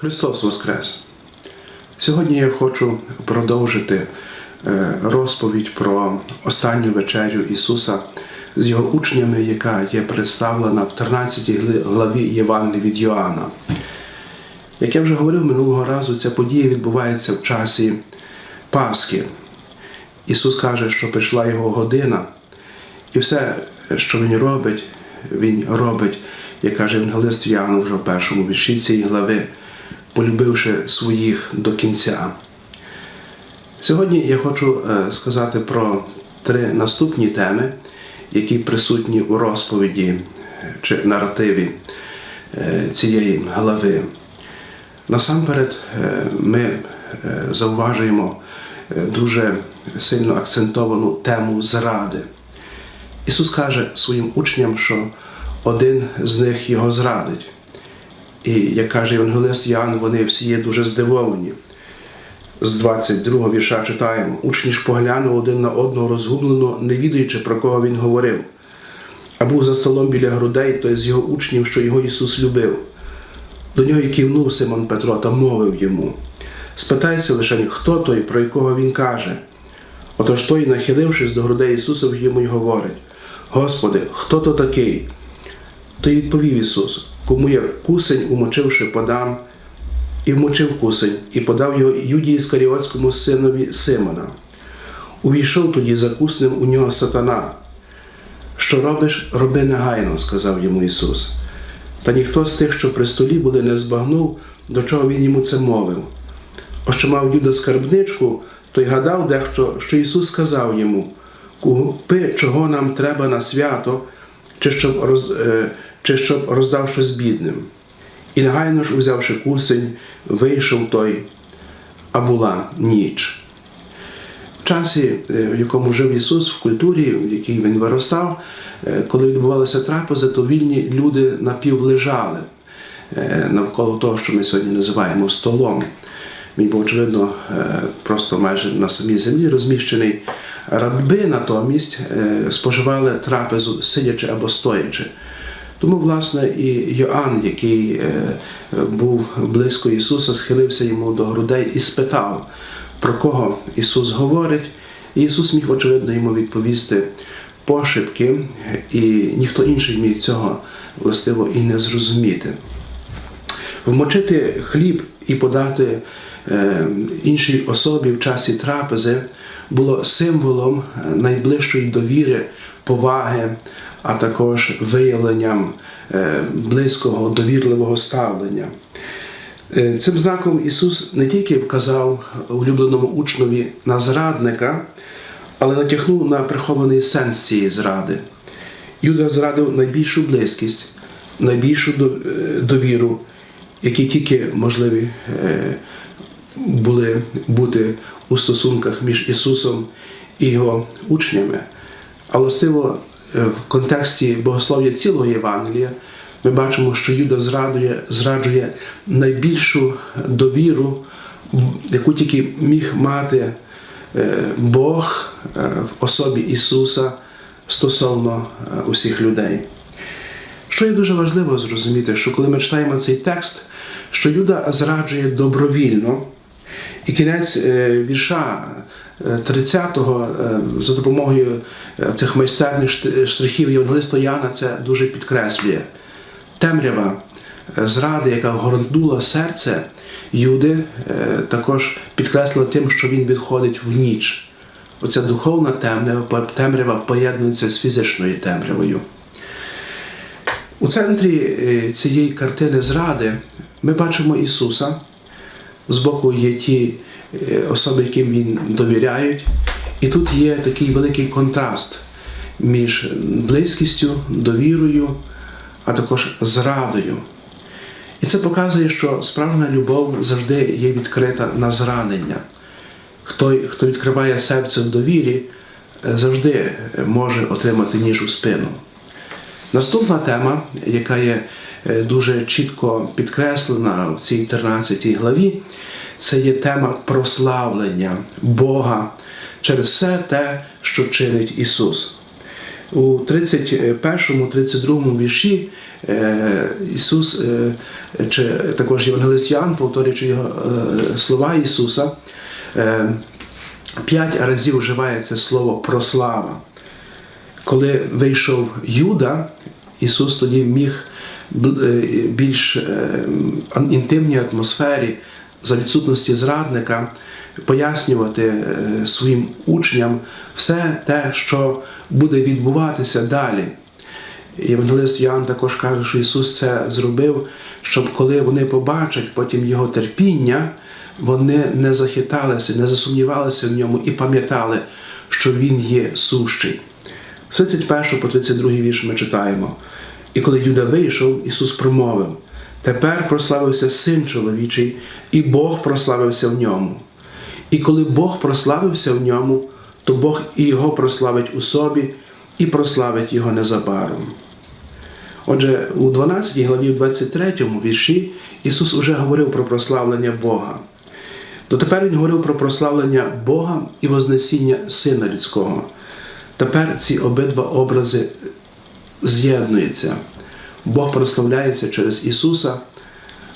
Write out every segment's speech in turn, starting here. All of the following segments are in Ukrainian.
Христос Воскрес! Сьогодні я хочу продовжити е, розповідь про останню вечерю Ісуса з його учнями, яка є представлена в 13 главі Євангелії від Йоанна. Як я вже говорив минулого разу, ця подія відбувається в часі Пасхи. Ісус каже, що прийшла Його година, і все, що Він робить, Він робить, як каже Евангелист Йоанн вже в першому вірші цієї глави, полюбивши своїх до кінця. Сьогодні я хочу е, сказати про три наступні теми, які присутні у розповіді е, чи наративі е, цієї глави. Насамперед, ми зауважуємо дуже сильно акцентовану тему зради. Ісус каже своїм учням, що один з них його зрадить. І як каже Євангелист Ян, вони всі є дуже здивовані. З 22 го вірша читаємо: учні ж поглянули один на одного розгублено, не відаючи, про кого він говорив. А був за столом біля грудей той з його учнів, що його Ісус любив. До нього й кивнув Симон Петро та мовив йому: Спитайся лише, хто той, про якого він каже. Отож той, нахилившись до грудей Ісуса, йому й говорить: Господи, хто то такий? То й відповів Ісус, кому я кусень, умочивши, подам, і вмочив кусень, і подав його Юдії Іскаріотському синові Симона. Увійшов тоді за куснем у нього сатана. Що робиш, роби негайно, сказав йому Ісус. Та ніхто з тих, що при столі були, не збагнув, до чого він йому це мовив. О, що мав Юда скарбничку, той гадав дехто, що Ісус сказав йому: Купи, чого нам треба на свято, чи щоб, роз, е, чи щоб роздав щось бідним. І негайно ж, узявши кусень, вийшов той, а була ніч. В часі, е, в якому жив Ісус, в культурі, в якій він виростав, е, коли відбувалися трапези, то вільні люди напівлежали е, навколо того, що ми сьогодні називаємо столом. Він був, очевидно, просто майже на самій землі розміщений. Раби натомість споживали трапезу, сидячи або стоячи. Тому, власне, і Йоанн, який е, був близько Ісуса, схилився йому до грудей і спитав, про кого Ісус говорить. Ісус міг, очевидно, йому відповісти пошепки, і ніхто інший міг цього властиво і не зрозуміти. Вмочити хліб і подати е, іншій особі в часі трапези було символом е, найближчої довіри, поваги, а також виявленням е, близького, довірливого ставлення. Е, Цим знаком Ісус не тільки вказав улюбленому учневі на зрадника, але натякнув на прихований сенс цієї зради. Юда зрадив найбільшу близькість, найбільшу е, довіру, які тільки можливі були бути у стосунках між Ісусом і його учнями. А властиво е, в контексті богослов'я цілого Євангелія ми бачимо, що Юда зрадує, зраджує найбільшу довіру, яку тільки міг мати е, Бог е, в особі Ісуса стосовно усіх людей. Що є дуже важливо зрозуміти, що коли ми читаємо цей текст, що Юда зраджує добровільно, і кінець вірша 30-го е, за допомогою е, цих майстерних штрихів Євангелиста Яна це дуже підкреслює. Темрява е, зради, яка вгорнула серце Юди, е, також підкреслила тим, що він відходить в ніч. Оця духовна темрява, темрява поєднується з фізичною темрявою. У центрі е, цієї картини зради ми бачимо Ісуса. Збоку є ті е, особи, яким він довіряють. І тут є такий великий контраст між близькістю, довірою, а також зрадою. І це показує, що справжня любов завжди є відкрита на зранення. Хто, хто відкриває серце в довірі, е, завжди може отримати ніж у спину. Наступна тема, яка є дуже чітко підкреслена в цій 13 главі, це є тема прославлення Бога через все те, що чинить Ісус. У 31-32 вірші е, Ісус, е, чи також Євангелист Ян, повторюючи його е, слова Ісуса, е, п'ять разів вживає це слово прослава. Коли вийшов Юда, Ісус тоді міг е, більш е, інтимній атмосфері за відсутності зрадника пояснювати е, своїм учням все те, що буде відбуватися далі. Євангелист Ян також каже, що Ісус це зробив, щоб коли вони побачать потім Його терпіння, вони не захиталися, не засумнівалися в ньому і пам'ятали, що Він є сущий. З 31 по 32 вірш ми читаємо. І коли Юда вийшов, Ісус промовив: Тепер прославився син чоловічий, і Бог прославився в ньому. І коли Бог прославився в ньому, то Бог і його прославить у собі, і прославить його незабаром. Отже, у 12 главі, у 23 вірші Ісус уже говорив про прославлення Бога. Дотепер Він говорив про прославлення Бога і Вознесіння Сина Людського. Тепер ці обидва образи з'єднуються. Бог прославляється через Ісуса,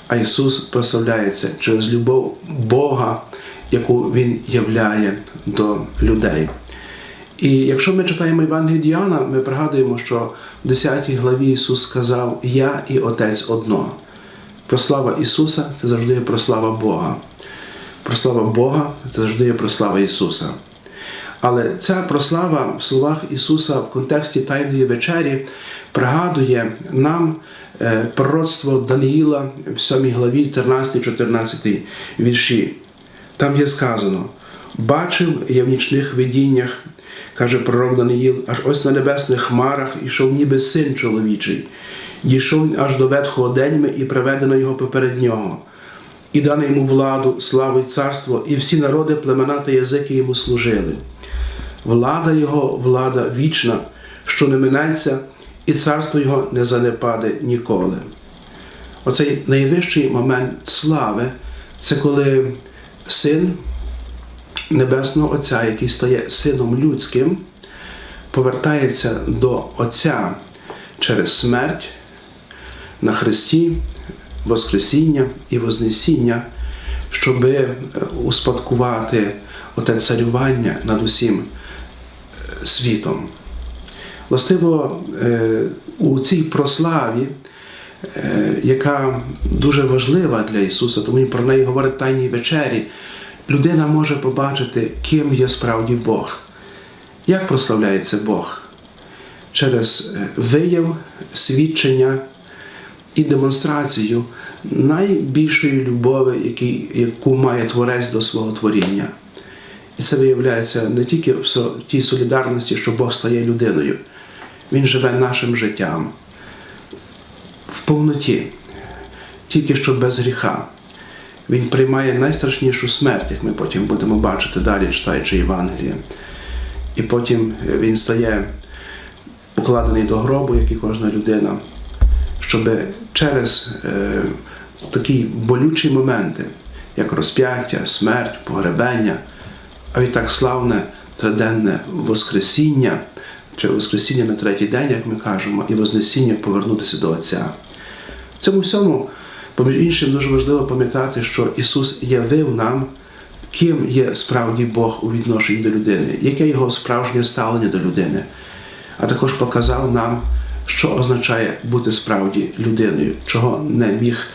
а Ісус прославляється через любов Бога, яку Він являє до людей. І якщо ми читаємо Євангеліє Діана, ми пригадуємо, що в 10 главі Ісус сказав Я і Отець одно. Прослава Ісуса це завжди прослава Бога. Прослава Бога це завжди прослава Ісуса. Але ця прослава в словах Ісуса в контексті Тайної вечері пригадує нам е, пророцтво Даниїла в 7 главі 13-14 вірші. Там є сказано: Бачив я в нічних видіннях, каже пророк Даниїл, аж ось на небесних хмарах ішов ніби син чоловічий. Дійшов аж до ветхого деньми і приведено його поперед нього. І дано йому владу, славу й царство, і всі народи, племена та язики йому служили. Влада його, влада вічна, що не минеться, і царство його не занепаде ніколи. Оцей найвищий момент слави це коли син Небесного Отця, який стає сином людським, повертається до Отця через смерть на Христі, Воскресіння і Вознесіння, щоб успадкувати оте царювання над усім світом. Властиво, е, у цій прославі, е, яка дуже важлива для Ісуса, тому Він про неї говорить в Тайній вечері, людина може побачити, ким є справді Бог. Як прославляється Бог? Через е, вияв, свідчення і демонстрацію найбільшої любові, яку має Творець до свого творіння. І це виявляється не тільки в тій солідарності, що Бог стає людиною, Він живе нашим життям в повноті, тільки що без гріха. Він приймає найстрашнішу смерть, як ми потім будемо бачити далі, читаючи Євангеліє. І потім він стає покладений до гробу, як і кожна людина, щоб через е, такі болючі моменти, як розп'яття, смерть, погребення, а відтак славне триденне Воскресіння, чи Воскресіння на третій день, як ми кажемо, і Вознесіння повернутися до Отця. В цьому всьому, поміж іншим, дуже важливо пам'ятати, що Ісус явив нам, ким є справді Бог у відношенні до людини, яке його справжнє ставлення до людини, а також показав нам, що означає бути справді людиною, чого не міг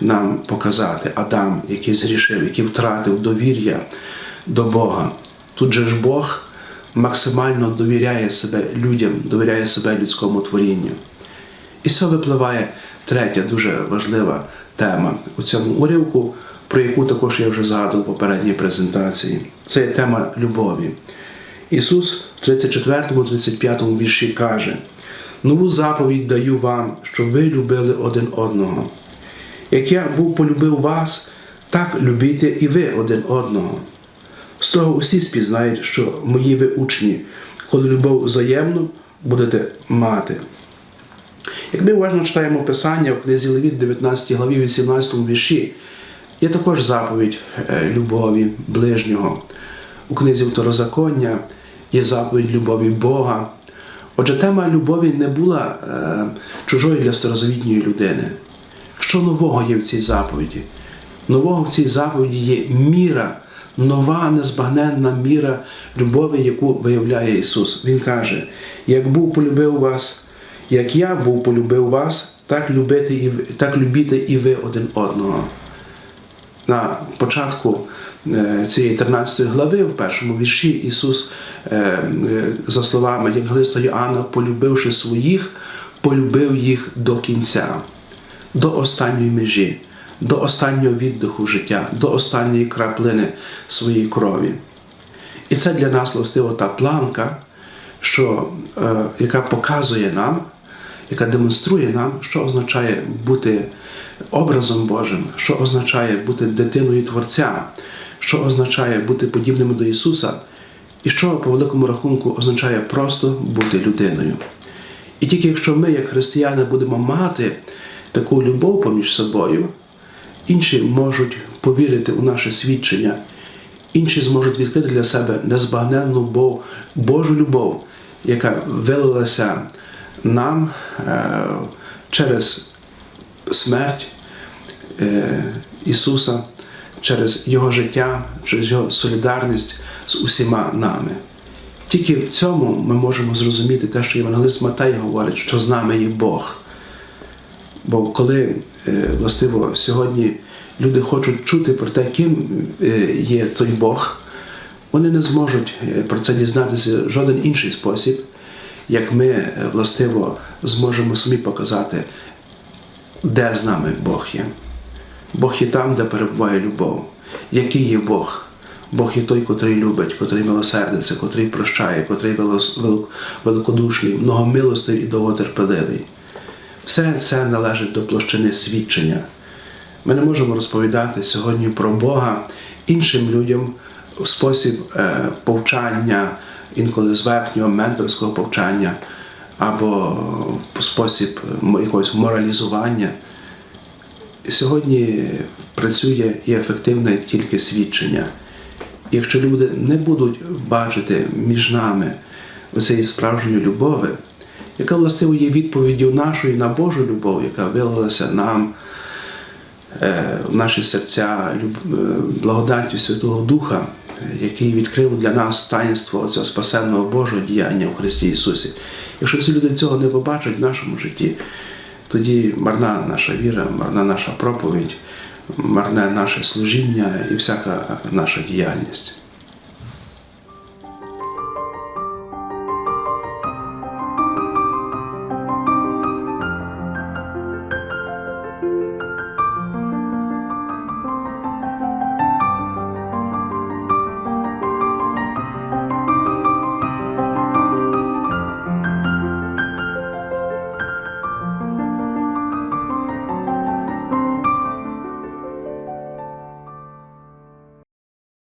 нам показати Адам, який згрішив, який втратив довір'я до Бога. Тут же ж Бог максимально довіряє себе людям, довіряє себе людському творінню. І цього випливає третя дуже важлива тема у цьому уривку, про яку також я вже згадував в попередній презентації. Це є тема любові. Ісус в 34-35 вірші каже: Нову заповідь даю вам, щоб ви любили один одного. Як я був полюбив вас, так любійте і ви один одного. З того усі спізнають, що мої ви учні, коли любов взаємну будете мати. Як ми уважно читаємо Писання в книзі Левіт, 19 главі, 18 вірші, є також заповідь е, любові ближнього. У книзі Второзаконня є заповідь любові Бога. Отже, тема любові не була е, чужою для старозавітньої людини. Що нового є в цій заповіді? Нового в цій заповіді є міра, нова незбагненна міра любові, яку виявляє Ісус. Він каже: як був полюбив вас, як я був полюбив вас, так любити і так любіте і ви один одного. На початку е, цієї 13 глави, в першому вірші, Ісус, е, е, за словами Євангелиста Йоанна, полюбивши своїх, полюбив їх до кінця, до останньої межі, до останнього віддиху життя, до останньої краплини своєї крові. І це для нас властиво та планка, що, е, яка показує нам, яка демонструє нам, що означає бути образом Божим, що означає бути дитиною Творця, що означає бути подібним до Ісуса, і що по великому рахунку означає просто бути людиною. І тільки якщо ми, як християни, будемо мати таку любов поміж собою, інші можуть повірити у наше свідчення, інші зможуть відкрити для себе незбагненну Бо- Божу любов, яка вилилася нам е, через смерть е, Ісуса, через Його життя, через Його солідарність з усіма нами. Тільки в цьому ми можемо зрозуміти те, що Євангелист Матей говорить, що з нами є Бог. Бо коли властиво сьогодні люди хочуть чути про те, ким е, є той Бог, вони не зможуть е, про це дізнатися в жоден інший спосіб, як ми е, властиво зможемо самі показати, де з нами Бог є. Бог є там, де перебуває любов. Який є Бог? Бог є той, котрий любить, котрий милосердиться, котрий прощає, котрий великодушний, многомилостивий і довготерпеливий. Все це належить до площини свідчення. Ми не можемо розповідати сьогодні про Бога іншим людям в спосіб е, повчання, інколи зверхнього менторського повчання, або в спосіб якогось моралізування. Сьогодні працює і ефективне тільки свідчення. Якщо люди не будуть бачити між нами цієї справжньої любові, яка властиво є відповіддю нашої на Божу любов, яка вилилася нам е, в наші серця е, благодаттю Святого Духа, який відкрив для нас таїнство цього спасенного Божого діяння в Христі Ісусі. Якщо ці люди цього не побачать в нашому житті, тоді марна наша віра, марна наша проповідь, марне наше служіння і всяка наша діяльність.